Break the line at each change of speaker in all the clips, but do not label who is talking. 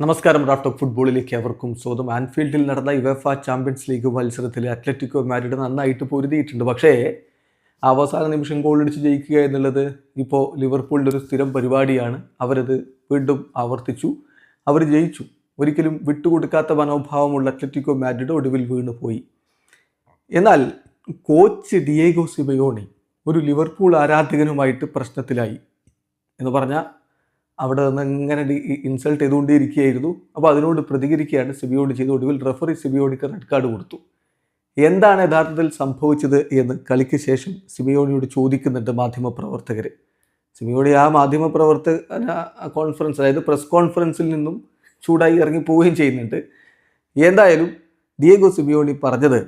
നമസ്കാരം. റാഫ്റ്റ് ഫുട്ബോളിലേക്ക് അവർക്കും സ്വന്തം ആൻഫീൽഡിൽ നടന്ന യുവഫ ചാമ്പ്യൻസ് ലീഗ് മത്സരത്തിൽ അത്ലറ്റിക്കോ മാരിഡ് നന്നായിട്ട് പൊരുതിയിട്ടുണ്ട്. പക്ഷേ അവസാന നിമിഷം ഗോളടിച്ച് ജയിക്കുക എന്നുള്ളത് ഇപ്പോൾ ലിവർപൂളിന്റെ ഒരു സ്ഥിരം പരിപാടിയാണ്. അവരത് വീണ്ടും ആവർത്തിച്ചു. അവർ ജയിച്ചു. ഒരിക്കലും വിട്ടുകൊടുക്കാത്ത മനോഭാവമുള്ള അത്ലറ്റിക്കോ മാരിഡ് ഒടുവിൽ വീണു പോയി. എന്നാൽ കോച്ച് ഡിയേഗോ സിബയോണി ഒരു ലിവർപൂൾ ആരാധകനുമായിട്ട് പ്രശ്നത്തിലായി എന്ന് പറഞ്ഞാൽ അവിടെ നിന്ന് ഇങ്ങനെ ഇൻസൾട്ട് ചെയ്തുകൊണ്ടേ ഇരിക്കുകയായിരുന്നു അപ്പോൾ അതിനോട് പ്രതികരിക്കുകയാണ് സിബിയോട് ചെയ്ത ഒടുവിൽ റെഫറി സിബിയോണിക്ക് റെഡ് കാർഡ് കൊടുത്തു. എന്താണ് യഥാർത്ഥത്തിൽ സംഭവിച്ചത് എന്ന് കളിക്ക് ശേഷം സിബിയോണിയോട് ചോദിക്കുന്നുണ്ട് മാധ്യമപ്രവർത്തകർ സിബിയോണി ആ മാധ്യമപ്രവർത്തക കോൺഫറൻസ് അതായത് പ്രസ് കോൺഫറൻസിൽ നിന്നും ചൂടായി ഇറങ്ങി പോവുകയും ചെയ്യുന്നുണ്ട്. എന്തായാലും ഡിയേഗോ സിബിയോണി പറഞ്ഞത്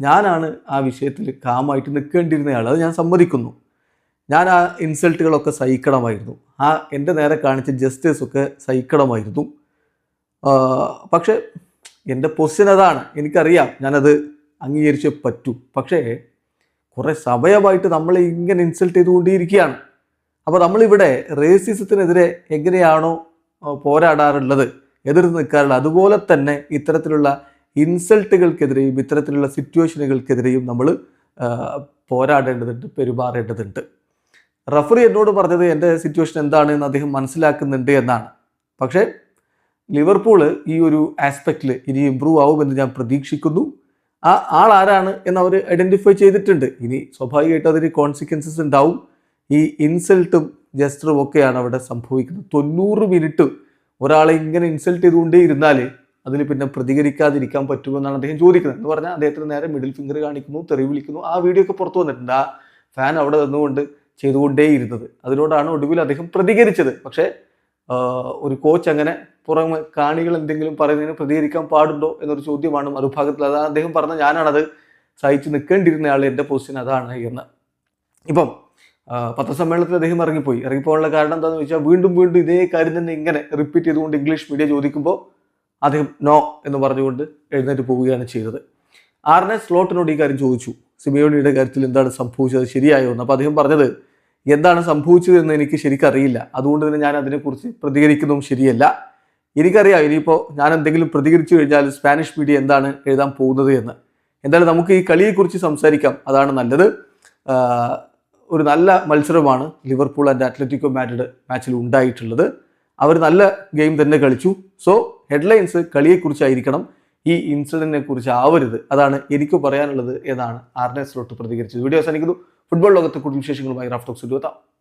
ഞാനാണ് ആ വിഷയത്തിൽ കാമായിട്ട് നിൽക്കേണ്ടിയിരുന്നയാൾ. അത് ഞാൻ സമ്മതിക്കുന്നു. ഞാൻ ആ ഇൻസൾട്ടുകളൊക്കെ സഹിക്കണമായിരുന്നു. ആ എന്റെ നേരെ കാണിച്ച ജസ്റ്റിസ് ഒക്കെ സഹിക്കണമായിരുന്നു. പക്ഷേ എന്റെ പൊസിഷൻ അതാണ്. എനിക്കറിയാം ഞാനത് അംഗീകരിച്ചേ പറ്റൂ. പക്ഷേ കുറേ സമയമായിട്ട് നമ്മളെ ഇങ്ങനെ ഇൻസൾട്ട് ചെയ്തുകൊണ്ടിരിക്കുകയാണ്. അപ്പോൾ നമ്മളിവിടെ റേസിസത്തിനെതിരെ എങ്ങനെയാണോ പോരാടാറുള്ളത് എതിർത്ത് നിൽക്കാറുള്ളത് അതുപോലെ തന്നെ ഇത്തരത്തിലുള്ള ഇൻസൾട്ടുകൾക്കെതിരെയും ഇത്തരത്തിലുള്ള സിറ്റുവേഷനുകൾക്കെതിരെയും നമ്മൾ പോരാടേണ്ടതുണ്ട് പെരുമാറേണ്ടതുണ്ട്. റഫറി എന്നോട് പറഞ്ഞത് എന്റെ സിറ്റുവേഷൻ എന്താണ് എന്ന് അദ്ദേഹം മനസ്സിലാക്കുന്നുണ്ട് എന്നാണ്. പക്ഷേ ലിവർപൂൾ ഈ ഒരു ആസ്പെക്റ്റിൽ ഇനി ഇമ്പ്രൂവ് ആവുമെന്ന് ഞാൻ പ്രതീക്ഷിക്കുന്നു. ആ ആൾ ആരാണ് എന്ന് അവർ ഐഡന്റിഫൈ ചെയ്തിട്ടുണ്ട്. ഇനി സ്വാഭാവികമായിട്ട് അതിന് കോൺസിക്വൻസസ് ഉണ്ടാവും. ഈ ഇൻസൾട്ടും ജസ്റ്ററും ഒക്കെയാണ് അവിടെ സംഭവിക്കുന്നത്. തൊണ്ണൂറ് മിനിറ്റ് ഒരാളെ ഇങ്ങനെ ഇൻസൾട്ട് ചെയ്തുകൊണ്ടേ ഇരുന്നാൽ അതിൽ പിന്നെ പ്രതികരിക്കാതിരിക്കാൻ പറ്റുമെന്നാണ് അദ്ദേഹം ചോദിക്കുന്നത്. എന്ന് പറഞ്ഞാൽ അദ്ദേഹത്തിന് നേരെ മിഡിൽ ഫിംഗർ കാണിക്കുന്നു തെറി വിളിക്കുന്നു. ആ വീഡിയോ ഒക്കെ പുറത്തു വന്നിട്ടുണ്ട്. ആ ഫാൻ അവിടെ നിന്നുകൊണ്ട് ചെയ്തുകൊണ്ടേയിരുന്നത്. അതിനോടാണ് ഒടുവിൽ അദ്ദേഹം പ്രതികരിച്ചത്. പക്ഷേ ഒരു കോച്ച് അങ്ങനെ പുറമെ കാണികൾ എന്തെങ്കിലും പറയുന്നതിന് പ്രതികരിക്കാൻ പാടുണ്ടോ എന്നൊരു ചോദ്യമാണ് മറുഭാഗത്തിൽ. അതാണ് അദ്ദേഹം പറഞ്ഞ ഞാനാണത് സഹിച്ച് നിൽക്കേണ്ടിയിരുന്ന ആൾ എന്റെ പൊസിഷൻ അതാണ് എന്ന്. ഇപ്പം പത്രസമ്മേളനത്തിൽ അദ്ദേഹം ഇറങ്ങിപ്പോയി. ഇറങ്ങിപ്പോകാനുള്ള കാരണം എന്താണെന്ന് വെച്ചാൽ വീണ്ടും വീണ്ടും ഇതേ കാര്യം തന്നെ ഇങ്ങനെ റിപ്പീറ്റ് ചെയ്തുകൊണ്ട് ഇംഗ്ലീഷ് മീഡിയ ചോദിക്കുമ്പോൾ അദ്ദേഹം നോ എന്ന് പറഞ്ഞുകൊണ്ട് എഴുന്നേറ്റ് പോവുകയാണ് ചെയ്തത്. ആറിനെ സ്ലോട്ടിനോട് ഈ കാര്യം ചോദിച്ചു. സിമിയോണിയുടെ കാര്യത്തിൽ എന്താണ് സംഭവിച്ചത്? ശരിയായോ എന്ന്. അപ്പോൾ അദ്ദേഹം പറഞ്ഞത് എന്താണ് സംഭവിച്ചത് എന്ന് എനിക്ക് ശരിക്കറിയില്ല. അതുകൊണ്ട് തന്നെ ഞാൻ അതിനെക്കുറിച്ച് പ്രതികരിക്കുന്നതും ശരിയല്ല. എനിക്കറിയാം ഇനിയിപ്പോൾ ഞാൻ എന്തെങ്കിലും പ്രതികരിച്ചു കഴിഞ്ഞാൽ സ്പാനിഷ് മീഡിയ എന്താണ് എഴുതാൻ പോകുന്നത് എന്ന്. എന്തായാലും നമുക്ക് ഈ കളിയെക്കുറിച്ച് സംസാരിക്കാം. അതാണ് നല്ലത്. ഒരു നല്ല മത്സരമാണ് ലിവർപൂൾ ആൻഡ് അത്ലറ്റിക്കോ മാഡ്രിഡ് മാച്ചിൽ ഉണ്ടായിട്ടുള്ളത്. അവർ നല്ല ഗെയിം തന്നെ കളിച്ചു. സോ ഹെഡ്ലൈൻസ് കളിയെക്കുറിച്ചായിരിക്കണം. ഈ ഇൻസിഡന്റിനെ കുറിച്ച് ആവരുത്. അതാണ് എനിക്ക് പറയാനുള്ളത് എന്നാണ് ആർനെ സ്ലോട്ട് പ്രതികരിച്ചത്. വീഡിയോ അവസാനിക്കുന്നു. ഫുട്ബോൾ ലോകത്തെ കൂടുതൽ വിശേഷങ്ങളുമായി റാഫ്റ്റോക്സ് എത്താം.